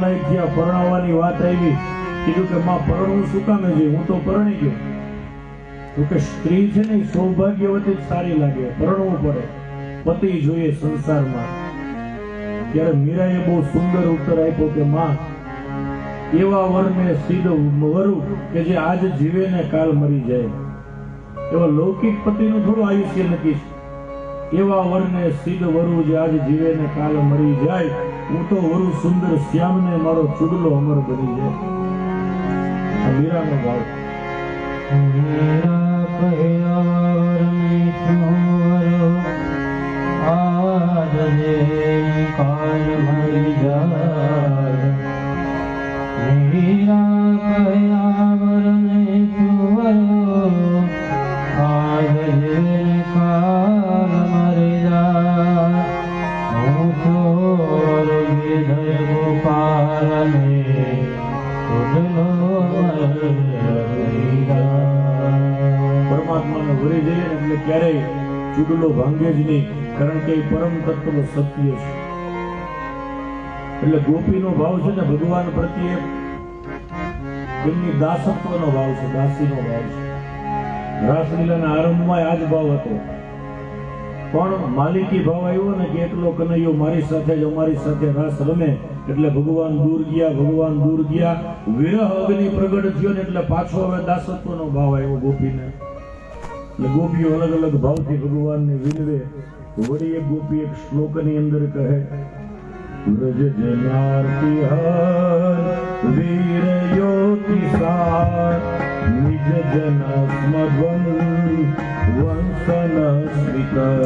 લાયક થયા, પરણાવવાની વાત આવી. કીધું કે, માં, પરણવું શું કામે છે હું તો પરણી ગયો. તો કે, સ્ત્રી છે ને સૌભાગ્યવતી સારી લાગે. પરણવું પડે. પતિ જોઈએ સંસારમાં. ત્યારે મીરાએ બહુ સુંદર ઉત્તર આપ્યો કે, માં, એવા વરને સીધો વરુ કે જે આજ જીવે ને કાલ મરી જાય. એવા લૌકિક પતિનું થોડું આયુષ્ય નથી એવા વરને સીધ વરુ જે આજ જીવે ને કાલ મરી જાય. હું તો વરુ સુંદર શ્યામને મારો ચુડલો અમર બની જાય. આ મીરાનો ભાવ. મીરા મેં ચોરો આજ કાલ મરી જાય. ચુડલો જ નહીં કારણ કે પરમ તત્વ સત્ય છે. એટલે ગોપીનો ભાવ છે ને ભગવાન પ્રત્યે એમની દાસત્વનો ભાવ છે, દાસીનો ભાવ છે. રાસલીલાના આરંભમાં આ જ ભાવ હતો. પણ માલિકી ભાવ આવ્યો ને કે એટલો કનૈયો મારી સાથે જ, અમારી સાથે રાસ રમે, એટલે ભગવાન દૂર ગયા, ભગવાન દૂર ગયા. વિરહ અગ્નિ પ્રગટ થયો ને એટલે પાછો હવે દાસત્વનો ભાવ આવ્યો ગોપીને. ગોપીઓ અલગ અલગ ભાવથી ભગવાનને વિનવે, વળી એક ગોપી એક શ્લોકની અંદર કહે, વ્રજ જનાર્તિ હર, વીર યોતિ સાર નિજ જન સ્મગન વંશન શ્રીકર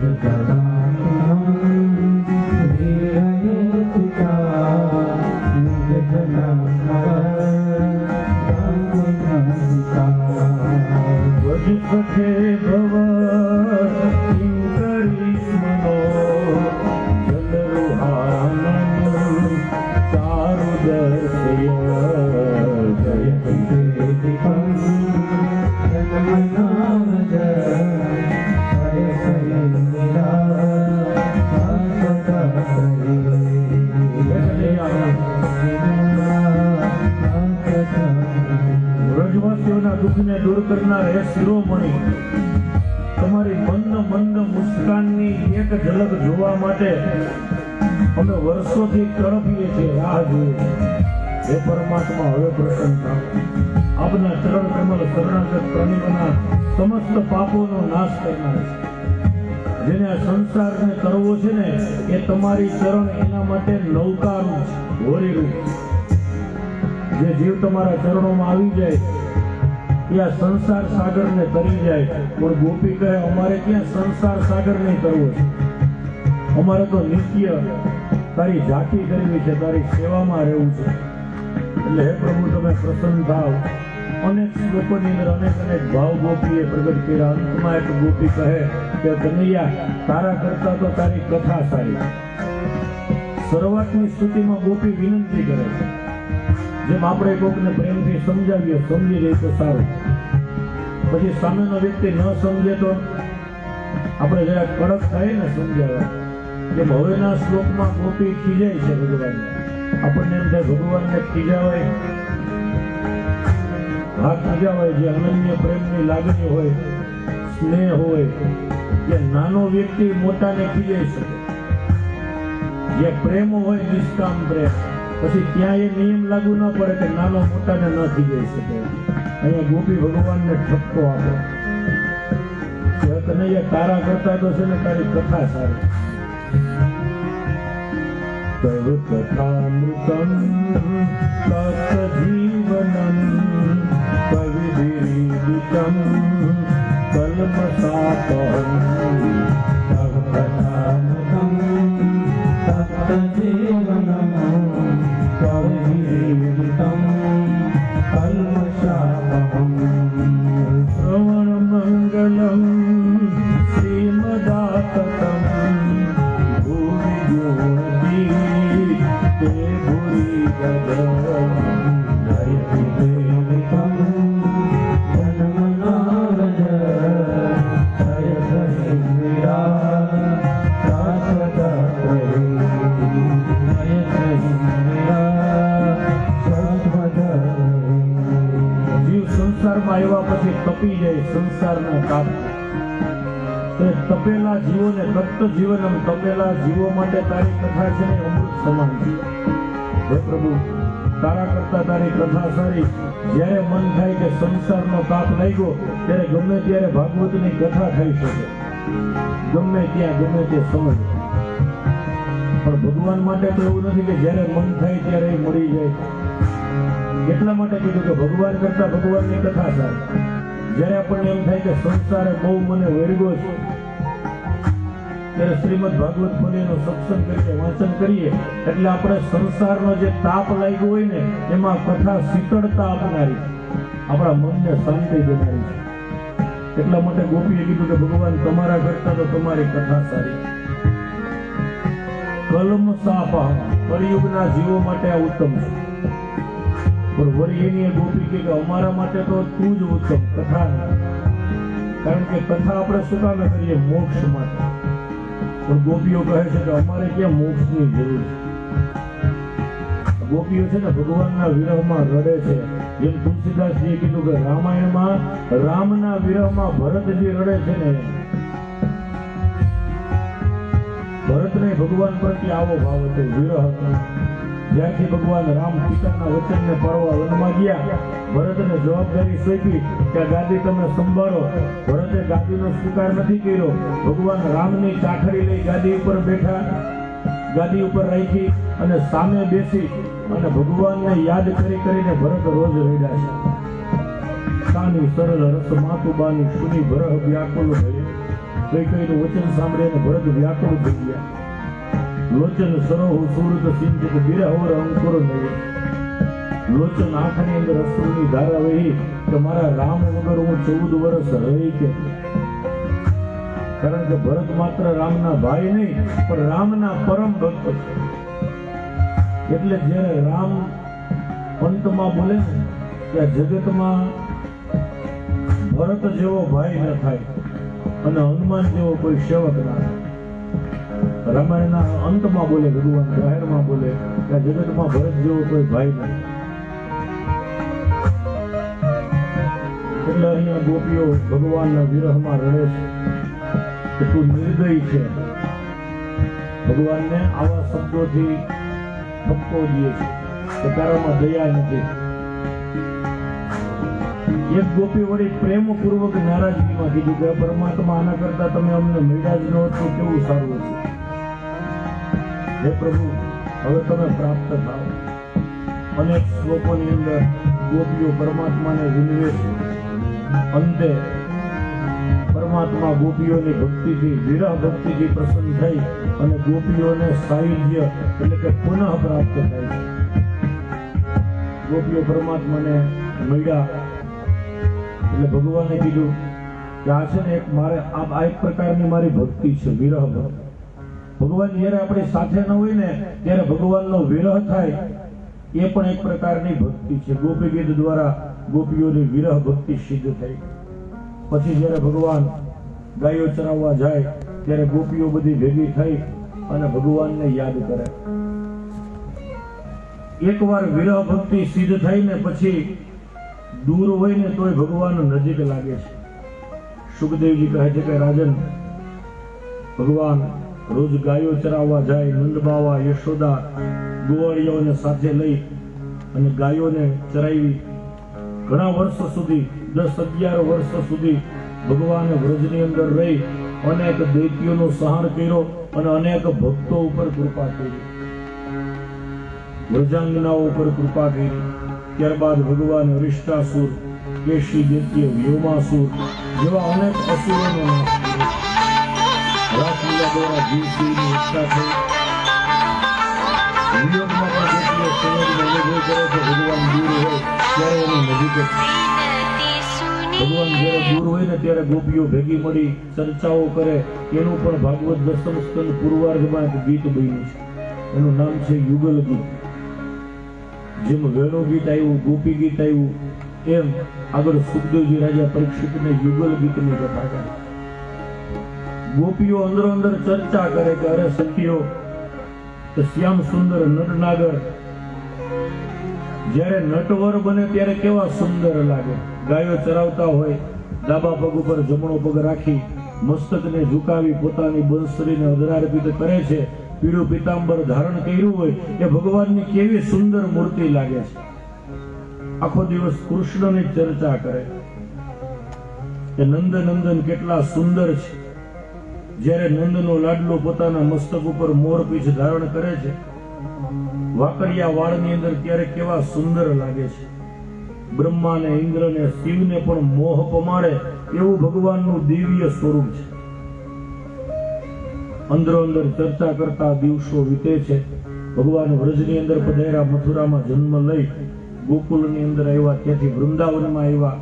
વ્રજ શિરોમણી. તમારી મંદ મંદ મુસ્કાનની એક ઝલક જોવા માટે અમે વર્ષોથી તડપીએ છીએ, રાહ જોઈએ. હે પરમાત્મા, હવે પ્રસન્ન થાઓ. આપના ચરણ કમલ શરણાગત પ્રાણીઓના સમસ્ત પાપોનો નાશ કરનાર છે. જેને સંસારને કરવો છે ને, એ તમારી ચરણ એના માટે નૌકારું હોરીરૂપ જે જીવ તમારા ચરણોમાં આવી જાય એ આ સંસાર સાગરને તરી જાય પણ ગોપી કહે, અમારે ક્યાં સંસાર સાગર નહીં કરવો છે? અમારે તો નિત્ય તારી જાતિ કરવી છે, તારી સેવામાં રહેવું છે. એટલે હે પ્રભુ, તમે પ્રસન્ન થાવ. અનેક શ્લોકોની અંદર અનેક અનેક ભાવ ગોપીએ પ્રગટ કર્યા. અંતમાં એક ગોપી કહે કે, કનૈયા, તારા કરતા તો તારી કથા સારી શરૂઆતની સ્તુતિમાં ગોપી વિનંતી કરે છે. જેમ આપણે કોકને પ્રેમથી સમજાવીએ, સમજી જાય તો સારું. પછી સામેનો વ્યક્તિ ન સમજે તો આપણે જરા કડક થાય ને સમજાવવા. જેમ હવેના શ્લોકમાં ગોપી ખીજાય છે ભગવાનને. આપણને એમ થાય ભગવાનને ખીજાવાય, હા ખીજાવાય, જે અનન્ય પ્રેમની લાગણી હોય, સ્નેહ હોય કે નાનો વ્યક્તિ મોટાને ખીજાઈ શકે. જે પ્રેમ હોય નિષ્કામ પ્રેમ. પછી ત્યાં એ નિયમ લાગુ ન પડે કે નાનો મોટાને ન જઈ શકે. અહીંયા ગોપી ભગવાનને ઠપકો આપે. તને એ તારા કરતા તો છે ને તારી કથા સારી. કથામૃતમ તત જીવનમ કવિદીરિદિતમ કલ્મષાપહમ તવ કથામૃતમ જીવનમ તપેલા જીવો માટે તારી કથા છે ને અમૃત સમાન છે. હે પ્રભુ, તારા કરતા તારી કથા સારી. જ્યારે મન થાય કે સંસારનો તાપ લાગ્યો, ત્યારે ગમે ત્યારે ભાગવતની કથા થઈ શકે. ગમે ત્યાં ગમે તે સમય. પણ ભગવાન માટે તો એવું નથી કે જ્યારે મન થાય ત્યારે એ મળી જાય. એટલા માટે કીધું કે ભગવાન કરતા ભગવાનની કથા સારી. જ્યારે આપણને એમ થાય કે સંસારે બહુ મને વળગ્યો છે ત્યારે શ્રીમદ ભાગવત મુનિનો સત્સંગ કરીએ વાંચન કરીએ, એટલે આપણે સંસારનો જે તાપ લાગ્યો હોય ને, એમાં કથા શીતળતા આપનારી. આપણા મનને શાંતિ દેનારી છે. એટલા માટે ગોપીએ કીધું કે, ભગવાન, તમારા કરતા તો તમારી કથા સારી. કલમ સાપા કળિયુગના જીવો માટે આ ઉત્તમ છે. પણ વળી એની ગોપી કે, અમારા માટે તો તું જ ઉત્તમ કથા કારણ કે કથા આપણે શું કામે કરીએ? મોક્ષ માટે. પણ ગોપીઓ કહે છે કે અમારે ક્યાં મોક્ષની જરૂર ગોપીઓ છે ને ભગવાનના વિરહમાં રડે છે. જેમ તુલસીદાસજીએ કીધું કે રામાયણમાં રામના વિરહમાં ભરતજી રડે છે ને. ભરતને ભગવાન પ્રત્યે આવો ભાવ હતો, વિરહ જ્યાંથી ભગવાન રામ પિતાના વચનને પરવા વનમાં ગયા ભરતને જવાબદારી સોંપી કે આ ગાદી તમે સંભાળો. ભરતે ગાદીનો સ્વીકાર નથી કર્યો. ભગવાન રામની ચાખડી લઈ ગાદી ઉપર બેઠા, ગાદી ઉપર રાખી અને સામે બેસી અને ભગવાનને યાદ કરી કરીને ભરત રોજ રડ્યા છે. સાની સરળ રસ માતુબાની સુની ભરહ વ્યાકુલ ભય કઈ કઈનું વચન સાંભળીને ભરત વ્યાકુળ થઈ ગયા લોચન સરોહ સુરત સિંચિત બિરહોર અંકુર નય લોચન આંખની અંદર અશ્રુની ધારા વહી મારા રામ વગર હું ચૌદ વર્ષ રહી કે. કારણ કે ભરત માત્ર રામના ભાઈ નહીં, પણ રામના પરમ ભક્ત છે. એટલે જ્યારે રામ અંતમાં બોલે ને, કે જગતમાં ભરત જેવો ભાઈ ન થાય અને હનુમાન જેવો કોઈ સેવક ના થાય. રામાયણના અંતમાં બોલે, ભગવાન જાહેરમાં બોલે કે જગતમાં ભરત જેવો કોઈ ભાઈ નહીં અહીંયા ગોપીઓ ભગવાનના વિરહમાં રડે છે. એટલું નિર્દય છે. ભગવાનને આવા શબ્દોથી ઠપકો દે છે. કે દયા નથી. એક ગોપી વળી પ્રેમપૂર્વક નારાજગીમાં કીધું કે પરમાત્મા આના કરતા તમે અમને મળ્યા જ ન હોત તો કેવું સારું હતું? હે પ્રભુ, હવે તમે પ્રાપ્ત થાઓ. અનેક શ્લોકોની અંદર ગોપીઓ પરમાત્માને વિનવે છે. અંતે પરમાત્મા ગોપીઓની ભક્તિથી વિરહ ભક્તિથી પ્રસન્ન થઈ અને ગોપીઓને સાહિત્ય એટલે કે પુનઃ પ્રાપ્ત થાય ગોપીઓ પરમાત્માને મળ્યા એટલે ભગવાને કીધું કે આ છે ને એક મારે આ એક પ્રકારની મારી ભક્તિ છે, વિરહ ભગવાન જ્યારે આપણી સાથે ન હોય ને, ત્યારે ભગવાનનો વિરહ થાય એ પણ એક પ્રકારની ભક્તિ છે. ગોપી ગીત દ્વારા ગોપીઓની વિરહ ભક્તિ સિદ્ધ થઈ. પછી જ્યારે ભગવાન ગાયો ચરાવવા જાય, ત્યારે ગોપીઓ બધી ભેગી થઈ અને ભગવાનને યાદ કરે. એકવાર વિરહ ભક્તિ સિદ્ધ થઈને પછી દૂર હોય ને તોય ભગવાન નજીક લાગે છે. સુખદેવજી કહે છે કે, રાજન, ભગવાન રોજ ગાયો ચરાવવા જાય, નંદબાવા, યશોદા ગોવાળીઓને સાથે લઈ અને ગાયોને ચરાવી ઘણા વર્ષો સુધી, દસ અગિયાર વર્ષો સુધી ભગવાને વ્રજની અંદર રહી, અનેક દૈત્યોનો સહાર કર્યો અને અનેક ભક્તો ઉપર કૃપા કરી. વ્રજાંગનાઓ ઉપર કૃપા કરી. ત્યારબાદ ભગવાન અરિષ્ટાસુર કેશી દૈત્ય વ્યોમાસુર જેવા અનેક અસુરોનો નાશ કર્યો. રાસલીલા દ્વારા ઈચ્છા થઈ. ભગવાન દૂર હોય ત્યારે એની નજીક ભગવાન જ્યારે દૂર હોય ને ત્યારે ગોપીઓ ભેગી મળી ચર્ચાઓ કરે, એનું પણ ભાગવત દસમ સ્કંદ પૂર્વાર્ધમાં એક ગીત બન્યું છે. એનું નામ છે યુગલ ગીત. જેમ વેણુ ગીત આવ્યું, ગોપી ગીત આવ્યું, એમ આગળ સુખદેવજી રાજા પરીક્ષિતને યુગલ ગીતની કથા કરે. ગોપીઓ અંદર અંદર ચર્ચા કરે કે અરે સખીઓ શ્યામ સુંદર નટનાગર જ્યારે નટવર બને ત્યારે કેવા સુંદર લાગે. ગાયો ચરાવતા હોય, ડાબા પગ ઉપર જમણો પગ રાખી, મસ્તકને ઝુકાવી પોતાની બંસરીને અધરાર્પિત કરે છે. પીળું પીતાંબર ધારણ કર્યું હોય, એ ભગવાનની કેવી સુંદર મૂર્તિ લાગે છે. આખો દિવસ કૃષ્ણની ચર્ચા કરે. કે નંદનંદન કેટલા સુંદર છે. જ્યારે નંદનો લાડલો પોતાના મસ્તક ઉપર મોર પીછ ધારણ કરે છે વાકડિયા વાળની અંદર ત્યારે કેવા સુંદર લાગે છે. બ્રહ્મા ને ઇન્દ્ર ને શિવને પણ મોહ પમાડે એવું ભગવાનનું દિવ્ય સ્વરૂપ છે. અંદરો અંદર ચર્ચા કરતા દિવસો વીતે છે. ભગવાન વ્રજની અંદર પધાર્યા મથુરામાં જન્મ લઈ ગોકુલની અંદર આવ્યા, ત્યાંથી વૃંદાવનમાં આવ્યા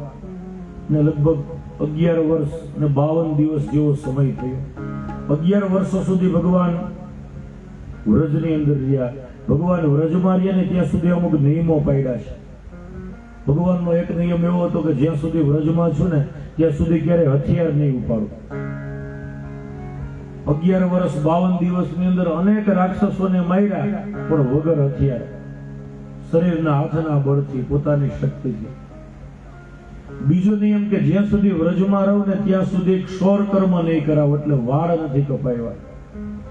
ને લગભગ અગિયાર વર્ષ ને બાવન દિવસ જેવો સમય થયો. અગિયાર વર્ષો સુધી ભગવાન વ્રજની અંદર રહ્યા. ભગવાન વ્રજમાં રહ્યા ને ત્યાં સુધી અમુક નિયમો પાડ્યા છે. ભગવાનનો એક નિયમ એવો હતો કે જ્યાં સુધી વ્રજમાં છું ને, ત્યાં સુધી ક્યારે હથિયાર નહીં ઉપાડું. અગિયાર વર્ષ બાવન દિવસની અંદર અનેક રાક્ષસોને માર્યા, પણ વગર હથિયાર. શરીરના હાથના બળથી, પોતાની શક્તિથી. બીજો નિયમ કે જ્યાં સુધી વ્રજમાં રહું ને, ત્યાં સુધી ક્ષોર કર્મ નહીં કરાવ, એટલે વાળ નથી કપાવ્યા.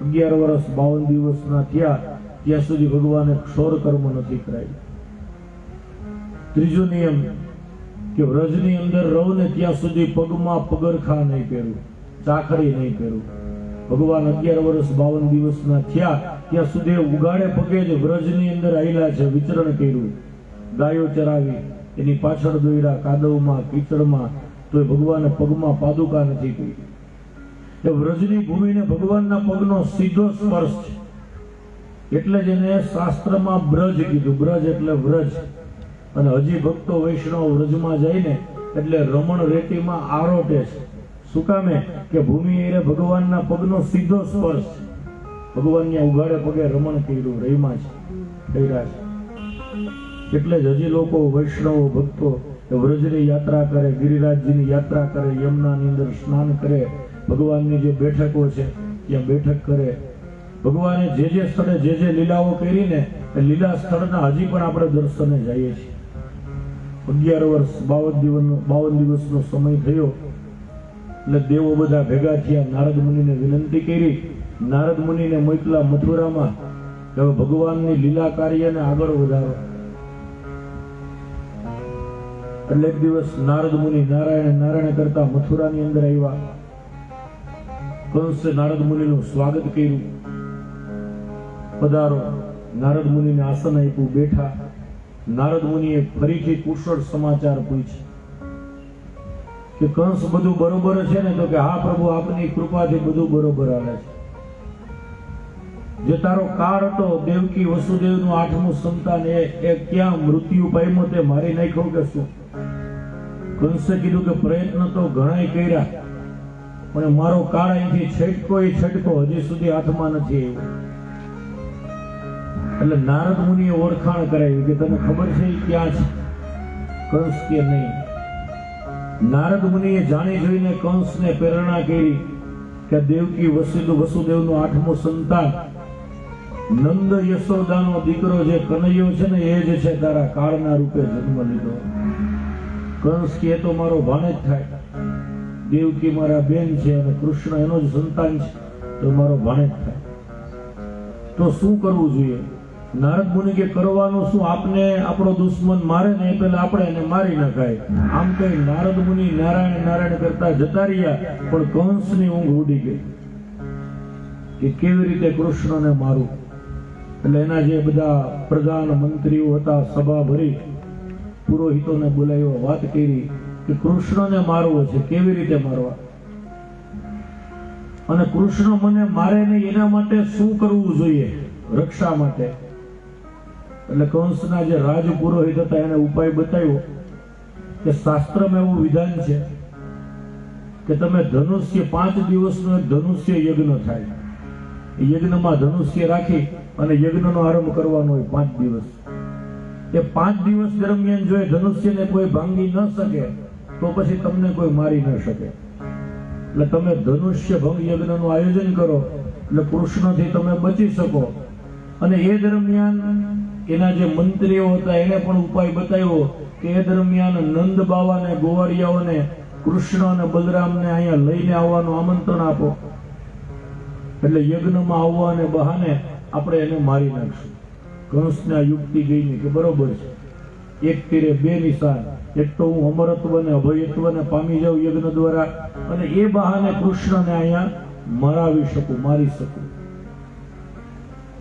અગિયાર વર્ષ બાવન દિવસના થયા, ત્યાં સુધી ભગવાને ક્ષોર કર્મ નથી કરાવ્યું ત્રીજો નિયમ કે વ્રજની અંદર રહો ને ત્યાં સુધી પગમાં પગરખા નહીં પહેરવું ચાખડી નહીં પહેરવું ભગવાન અગિયાર વર્ષ બાવન દિવસના થયા, ત્યાં સુધી ઉગાડે પગે જ વ્રજની અંદર આવેલા છે, વિચરણ કર્યું. ગાયો ચરાવી, એની પાછળ દોયડા કાદવમાં, કીચડમાં તો ભગવાને પગમાં પાદુકા નથી કરી એ વ્રજની ભૂમિને ભગવાનના પગનો સીધો સ્પર્શ છે. એટલે જ એને શાસ્ત્રમાં બ્રજ કીધું. બ્રજ એટલે વ્રજ. અને હજી ભક્તો વૈષ્ણવ વ્રજમાં જઈને એટલે રમણ રેતીમાં આરોટે છે. શું કામે? કે ભૂમિ એ ભગવાનના પગનો સીધો સ્પર્શ છે. ભગવાનને ઉઘાડે પગે રમણ કર્યું રહીમાં છે, કર્યા છે. એટલે જ હજી લોકો વૈષ્ણવ ભક્તો વ્રજની યાત્રા કરે, ગિરિરાજજીની યાત્રા કરે, યમુનાની અંદર સ્નાન કરે ભગવાનની જે બેઠકો છે, ત્યાં બેઠક કરે. ભગવાને જે જે સ્થળે જે જે લીલાઓ કરીને એ લીલા સ્થળના હજી પણ આપણે દર્શને જઈએ છીએ. અગિયાર વર્ષ, બાવન દિવસનો બાવન દિવસનો સમય થયો. એટલે દેવો બધા ભેગા થયા, નારદ મુનિને વિનંતી કરી. નારદ મુનિને મોકલા મથુરામાં હવે ભગવાનની લીલા કાર્યને આગળ વધારો. એટલે એક દિવસ નારદ મુનિ નારાયણ નારાયણ કરતા મથુરાની અંદર આવ્યા. કંસે નારદ મુનિનું સ્વાગત કર્યું. પધારો. નારદ મુનિને આસન આપ્યું, બેઠા. નારદ મુનિએ ફરીથી કુશળ સમાચાર પૂછ્યા કે કંસ બધું બરોબર છે ને? તો કે હા પ્રભુ, આપની કૃપાથી બધું બરોબર આવે છે. જે તારો કાર હતો, દેવકી વસુદેવનું આઠમું સંતાન, એ એ ક્યાં મૃત્યુ પામ્યો તે મારી નાખ્યો કે શું? કંસે કીધું કે પ્રયત્ન તો ઘણા કર્યા. પણ મારો કાળ અહીંથી છટકો એ છટકો હજી સુધી હાથમાં નથી આવ્યો. એટલે નારદ મુનિએ ઓળખાણ કરાવી કે તને ખબર છે ક્યાં છે? કંસ કે નહીં? નારદ મુનિએ જાણી જોઈને કંસને પ્રેરણા કરી કે દેવકી વસુદેવ વસુદેવનું આઠમો સંતાન, નંદ યશોદાનો દીકરો જે કનૈયો છે ને એ જ છે તારા કાળના રૂપે જન્મ લીધો. કંસ કે તો મારો ભાણે જ થાય. દેવકી મારા બેન છે અને કૃષ્ણ એનો જ સંતાન છે, તો મારો ભાણે થાય. તો શું કરવું જોઈએ? નારદ મુનિ કે કરવાનું શું? આપને આપણો દુશ્મન મારે ને એ પહેલા આપણે એને મારી નાખાય. આમ કઈ નારદ મુનિ નારાયણ નારાયણ કરતા જતા રહ્યા, પણ કંસની ઊંઘ ઉડી ગઈ. કે કેવી રીતે કૃષ્ણને મારું? એટલે એના જે બધા પ્રધાન મંત્રીઓ હતા, સભા ભરી, પુરોહિતોને બોલાવ્યો વાત કરી કે કૃષ્ણને મારવો છે, કેવી રીતે મારવા? અને કૃષ્ણ મને મારે નહીં, એના માટે શું કરવું જોઈએ? રક્ષા માટે. એટલે કંસના જે રાજ પુરોહિત હતા, એને ઉપાય બતાવ્યો કે શાસ્ત્રમાં એવું વિધાન છે કે તમે ધનુષ્ય પાંચ દિવસનો ધનુષ્ય યજ્ઞ થાય. યજ્ઞમાં ધનુષ્ય રાખી અને યજ્ઞનો આરંભ કરવાનો હોય પાંચ દિવસ. એ પાંચ દિવસ દરમિયાન જો ધનુષ્યને કોઈ ભાંગી ન શકે તો પછી તમને કોઈ મારી ન શકે. એટલે તમે ધનુષ્ય ભંગ યજ્ઞનું આયોજન કરો, એટલે કૃષ્ણથી તમે બચી શકો. અને એ દરમિયાન એના જે મંત્રીઓ હતા, એને પણ ઉપાય બતાવ્યો કે એ દરમિયાન નંદ બાવાને, ગોવાળિયાઓને, કૃષ્ણ અને બલરામને અહીંયા લઈને આવવાનું આમંત્રણ આપો. એટલે યજ્ઞમાં આવવાને બહાને આપણે એને મારી નાખશું. કંસના યુક્તિ ગઈ કે બરોબર છે. એક તીરે બે નિશાન. એક તો હું અમરત્વને અભયત્વને પામી જાઉં યજ્ઞ દ્વારા અને એ બહાને કૃષ્ણને અહીંયા મરાવી શકું, મારી શકું.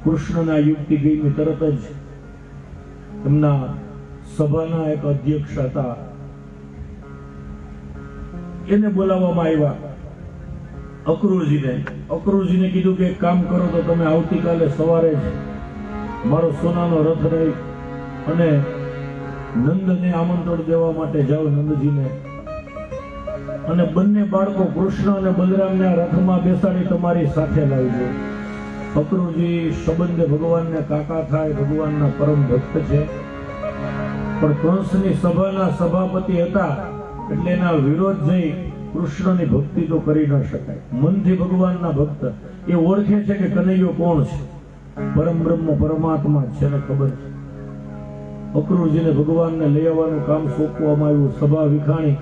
કૃષ્ણના યુક્તિ ગઈ તરત જ એમના સભાના એક અધ્યક્ષ હતા. એને બોલાવવામાં આવ્યા અક્રુજીને. અક્રુજીને કીધું કે એક કામ કરો તો તમે આવતીકાલે સવારે જ મારો સોનાનો રથ રહી અને નંદને આમંત્રણ દેવા માટે જાઓ નંદજીને. અને બંને બાળકો કૃષ્ણ અને બલરામને રથમાં બેસાડી તમારી સાથે લાવજો. અક્રૂરજી સંબંધે ભગવાનને કાકા થાય, ભગવાનના પરમ ભક્ત છે. પણ કંસની સભાના સભાપતિ હતા, એટલે એના વિરોધ જઈ કૃષ્ણની ભક્તિ તો કરી ન શકાય. મનથી ભગવાનના ભક્ત. એ ઓળખે છે કે કનૈયો કોણ છે? પરમ બ્રહ્મ પરમાત્મા છે ને ખબર છે. અક્રૂરજીને ભગવાનને લઈ આવવાનું કામ સોંપવામાં આવ્યું. સભા વિખાણી.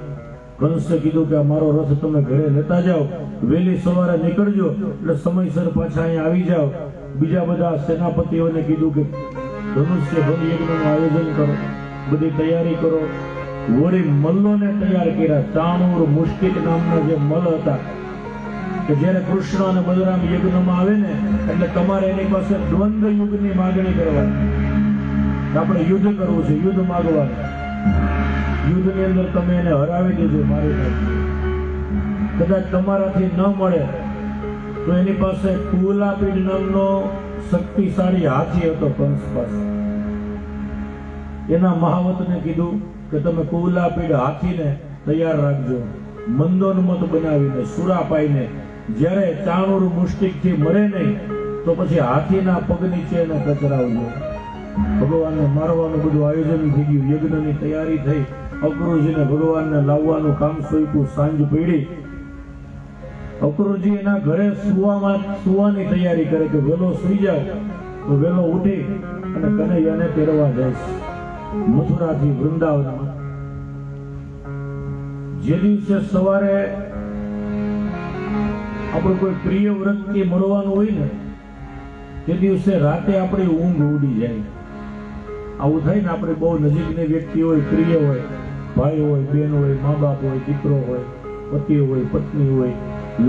કંસે કીધું કે આ મારો રથ તમે ઘરે લેતા જાઓ. વહેલી સવારે નીકળજો એટલે સમયસર પાછા અહીંયા આવી જાઓ. બીજા બધા સેનાપતિઓને કીધું કે ધનુષ્ય યજ્ઞનું આયોજન કરો. બધી તૈયારી કરો. વળી મલ્લોને તૈયાર કર્યા. તાણુર મુશ્કિલ નામના જે મલ હતા, કે જ્યારે કૃષ્ણ અને બલરામ યજ્ઞમાં આવે ને, એટલે તમારે એની પાસે દ્વંદ્વ યુગની માગણી કરવાની. આપણે યુદ્ધ કરવું છે, યુદ્ધ માગવાનું યુદ્ધની અંદર તમે એને હરાવી દેજો મારી કદાચ તમારાથી ન મળે, તો એની પાસે કુલાપીડ નામનો શક્તિશાળી હાથી હતો કંસ પાસે. એના મહાવતને કીધું કે તમે કુલાપીડ હાથીને તૈયાર રાખજો. મંદોન્મત બનાવીને, સુરા પાઈને. જ્યારે ચાણુર મુષ્ટિકથી મરે નહીં, તો પછી હાથીના પગ નીચે એને કચરાવજો. ભગવાનને મારવાનું બધું આયોજન થઈ ગયું. યજ્ઞની તૈયારી થઈ. અક્રૂરજીને ભગવાનને લાવવાનું કામ સોંપ્યું. સાંજ પડી. અક્રૂરજી એના ઘરે સુવામાં સુવાની તૈયારી કરે કે વેલો સુઈ જાય તો વેલો ઉઠી અને કનૈયાને પહેરવા જાય મથુરાથી વૃંદાવનમાં. જે દિવસે સવારે આપણે કોઈ પ્રિય વ્રતથી મળવાનું હોય ને, તે દિવસે રાતે આપણી ઊંઘ ઉડી જાય. આવું થાય ને આપણે બહુ નજીકની વ્યક્તિ હોય, પ્રિય હોય, ભાઈ હોય, બેન હોય મા બાપ હોય, દીકરો હોય, પતિ હોય, પત્ની હોય,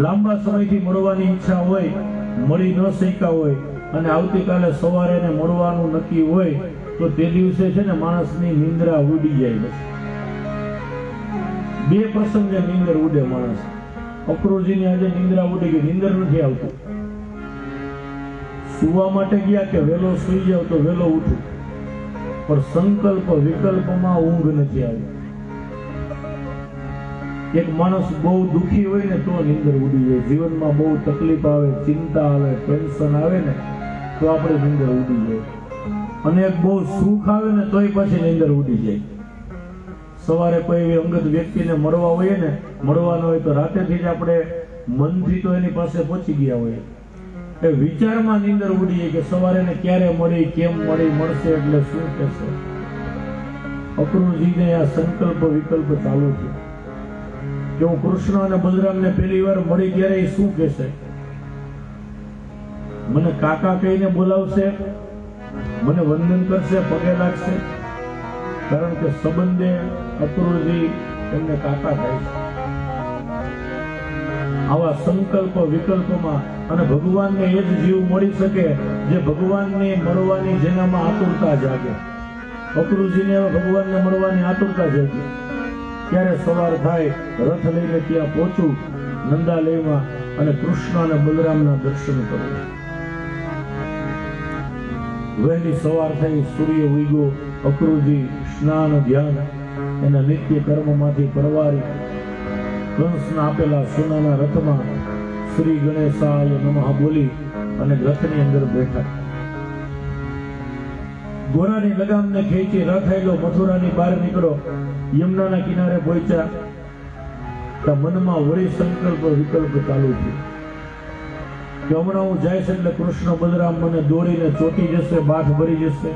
લાંબા સમયથી મળવાની ઈચ્છા હોય, મળી ન શક્યા હોય અને આવતીકાલે સવારે એને મળવાનું નક્કી હોય, તો તે દિવસે છે ને માણસની નિંદ્રા ઉડી જાય બે પ્રસંગે નિંદર ઉડે માણસ. અક્રોજીની આજે નિંદ્રા ઉડી ગઈ, નિંદર નથી આવતું. સુવા માટે ગયા કે વેલો સુઈ જાવ તો વેલો ઉઠું. પણ સંકલ્પ વિકલ્પમાં ઊંઘ નથી આવી. એક માણસ બહુ દુખી હોય ને તો નીંદર ઉડી જાય. જીવનમાં બહુ તકલીફ આવે, ચિંતા આવે, ટેન્શન આવે ને તો આપણે નીંદર ઉડી જાય. અને એક બહુ સુખ આવે ને તોય પછી નીંદર ઉડી જાય. સવારે કોઈ એવી અંગત વ્યક્તિને મળવા હોઈએ ને, મળવાનો હોય તો રાતેથી જ આપણે મનથી તો એની પાસે પહોંચી ગયા હોય એ વિચારમાં નીંદર ઉડી કે સવારે ને ક્યારે મળી, કેમ મળી, મળશે એટલે શું કહેશે અક્રૂરજીને આ સંકલ્પ, વિકલ્પ ચાલુ છે. કે હું કૃષ્ણ અને બલરામને પહેલી વાર મળી ત્યારે શું કહેશે? મને કાકા કહીને બોલાવશે, મને વંદન કરશે, પગે લાગશે, કારણ કે સંબંધે અક્રૂરજી એમને કાકા થાય છે. આવા સંકલ્પ, વિકલ્પમાં અને ભગવાનને એ જ જીવ મળી શકે જે ભગવાનને મળવાની જેનામાં આતુરતા જાગે. અક્રૂરજીને ભગવાનને મળવાની આતુરતા જાગે. ત્યારે સવાર થાય, રથ લઈને ત્યાં પહોંચું, નંદાલયમાં અને કૃષ્ણ અને બલરામના દર્શન કરું વહેલી સવાર થઈ, સૂર્ય ઉગ્યો, અકરુજી સ્નાન, ધ્યાન, એના નિત્ય કર્મમાંથી પરવારી કંસના આપેલા સોનાના રથમાં શ્રી ગણેશાય નમઃ બોલી અને રથની અંદર બેઠા. ઘોડાની લગામને ખેંચી રથ આયલો મથુરાની બહાર નીકળો. યમુનાના કિનારે પહોંચ્યા. તો મનમાં વળી સંકલ્પ વિકલ્પ ચાલુ થયો. હમણાં હું જઈશ એટલે કૃષ્ણ બલરામ મને દોડીને ચોટી જશે, બાથ ભરી જશે.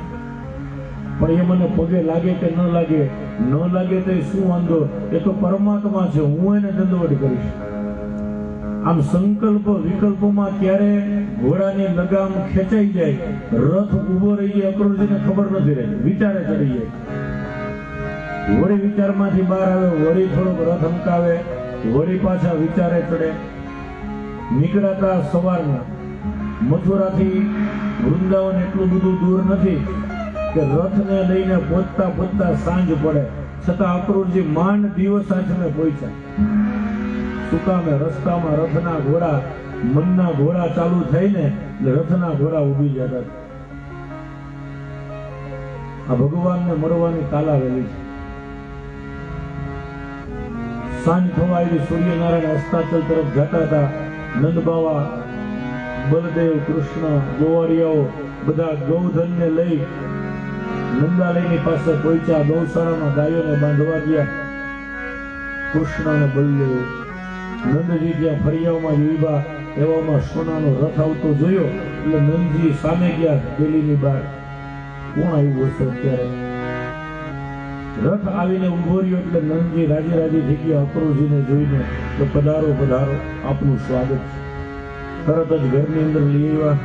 પણ એ મને પગે લાગે કે ન લાગે ન લાગે તો શું વાંધો? એ તો પરમાત્મા છે, હું એને દંડવટ કરીશ. આમ સંકલ્પ વિકલ્પમાં ક્યારે ઘોડાની લગામ ખેંચાઈ જાય, રથ ઊભો રહી જાય, અક્રૂરજીને ખબર નથી રહેતી વિચારે ચડી જાય. વળી વિચારમાંથી બહાર આવે, વળી થોડોક રથ અમકાવે વળી પાછા વિચારે ચડે. નીકળાતા સવારના, મથુરાથી વૃંદાવન એટલું બધું દૂર નથી કે રથને લઈને પહોંચતા પહોંચતા સાંજ પડે. છતાં અક્રૂરજી માંડ દિવસ આઠમે પહોંચ્યા શું કામે રસ્તામાં રથના ઘોડા, મનના ઘોડા ચાલુ થઈને રથના ઘોડા ઊભી જતા આ ભગવાનને મરવાની તાલાવેલી છે. સાંજ થવા આવી સૂર્યનારાયણ અસ્તાચલ તરફ જતા હતા. નંદ બાવા બલદેવ, કૃષ્ણ ગોવાળિયાઓ બધા ગૌધનને લઈ નંદાલયની પાસે પહોંચ્યા ગૌશાળામાં ગાયોને બાંધવા ગયા. કૃષ્ણને બલદેવ નંદજી ત્યાં ફરિયાઓમાં યુવા એવામાં સોનાનો રથ આવતો જોયો. એટલે નંદજી સામે ગયા ડેલીની બહાર. કોણ આવ્યું હશે અત્યારે? રથ આવીને ઊભો રહ્યો એટલે નંદજી રાજી રાજી થઈ ગયા અક્રૂરજીને જોઈને, તો પધારો પધારો, આપનું સ્વાગત છે. તરત જ ઘરની અંદર લઈ આવ્યા.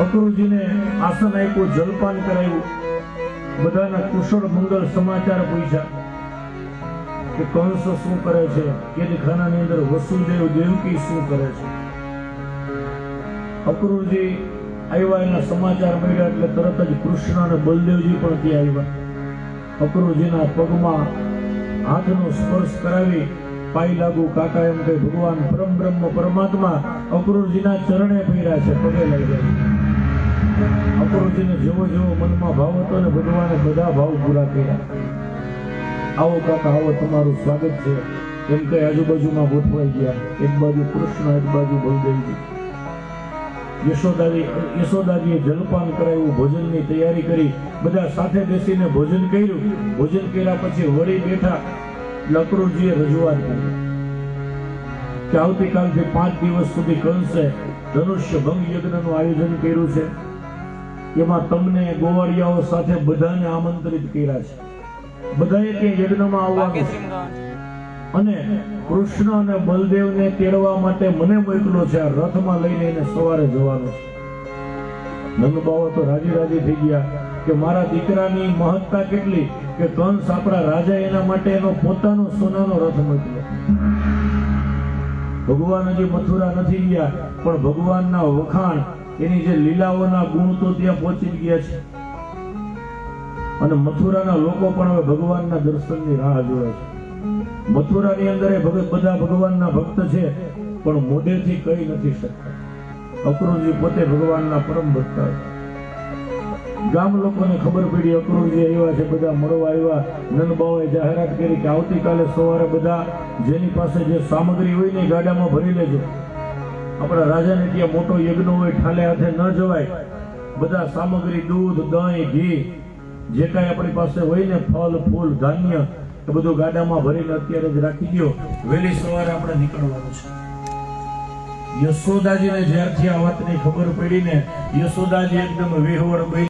અક્રૂરજીને આસન આપ્યું, જલપાન કરાવ્યું. બધાના કુશળ મંગળ સમાચાર પૂછ્યા કે કંસ શું કરે છે? કેદખાનાની અંદર વસુદેવ દેવકી શું કરે છે? અકરુજી આવ્યા એના સમાચાર મળ્યા એટલે તરત જ કૃષ્ણ અને બલદેવજી પણ ત્યાં આવ્યા. અકરુજીના પગમાં હાથનો સ્પર્શ કરાવી પાઈ લાગુ, કાકા એમ કે ભગવાન, પરમ બ્રહ્મ પરમાત્મા અકરુજીના ચરણે પીર્યા છે, પગે લાગ્યા છે. અક્રૂરજીને જેવો જેવો મનમાં ભાવ હતો ને ભગવાને બધા ભાવ પૂરા કર્યા. આવો કાકા, આવો તમારું સ્વાગત છે. એમ કઈ આજુબાજુમાં ગોઠવાઈ ગયા. એક બાજુ કૃષ્ણ, એક બાજુ બળદેવજી. યશોદાજી, યશોદાજીએ જલપાન કરાવ્યું, ભોજનની તૈયારી કરી. બધા સાથે બેસીને ભોજન કર્યું. ભોજન કર્યા પછી વળી બેઠા લકરુજીએ રજૂઆત કરી. કે આવતીકાલથી પાંચ દિવસ સુધી કંસે ધનુષ્ય ભંગ યજ્ઞનું આયોજન કર્યું છે. એમાં તમને ગોવાળિયાઓ સાથે બધાને આમંત્રિત કર્યા છે. બધાએ તે યજ્ઞમાં આવવાનું. અને કૃષ્ણ અને બલદેવને તેડવા માટે મને મોકલો છે. આ રથમાં લઈને એને સવારે જવાનું છે. નંદબાવા તો રાજી રાજી થઈ ગયા કે મારા દીકરાની મહત્તા કેટલી? કે કંસ આપણા રાજા એના માટે એનો પોતાનો સોનાનો રથ મોકલ્યો ભગવાન હજી મથુરા નથી ગયા પણ ભગવાનના વખાણ એની જે લીલાઓના ગુણ તો ત્યાં પહોંચી ગયા છે. અને મથુરાના લોકો પણ હવે ભગવાનના દર્શનની રાહ જોવે છે. મથુરાની અંદર એ બધા ભગવાનના ભક્ત છે, પણ મોઢેથી કહી નથી શકતા. અક્રૂરજી પોતે ભગવાનના પરમ ભક્ત હતા. ગામ લોકોને ખબર પડી અકરુજી આવ્યા છે, બધા મળવા આવ્યા. નંદબાઓએ જાહેરાત કરી કે આવતીકાલે સવારે બધા જેની પાસે જે સામગ્રી હોય ને ગાડામાં ભરી લેજો. આપણા રાજાને ત્યાં મોટો યજ્ઞ હોય, ઠાલે હાથે ન જવાય. બધા સામગ્રી, દૂધ, દહીં, ઘી, જે કાંઈ આપણી પાસે હોય ને, ફળ, ફૂલ, ધાન્ય, એ બધું ગાડામાં ભરીને અત્યારે જ રાખી દો વહેલી સવારે આપણે નીકળવાનું છે. યશોદાજીને જ્યારથી આ વાતની ખબર પડી ને યશોદાજી એકદમ વિહોળ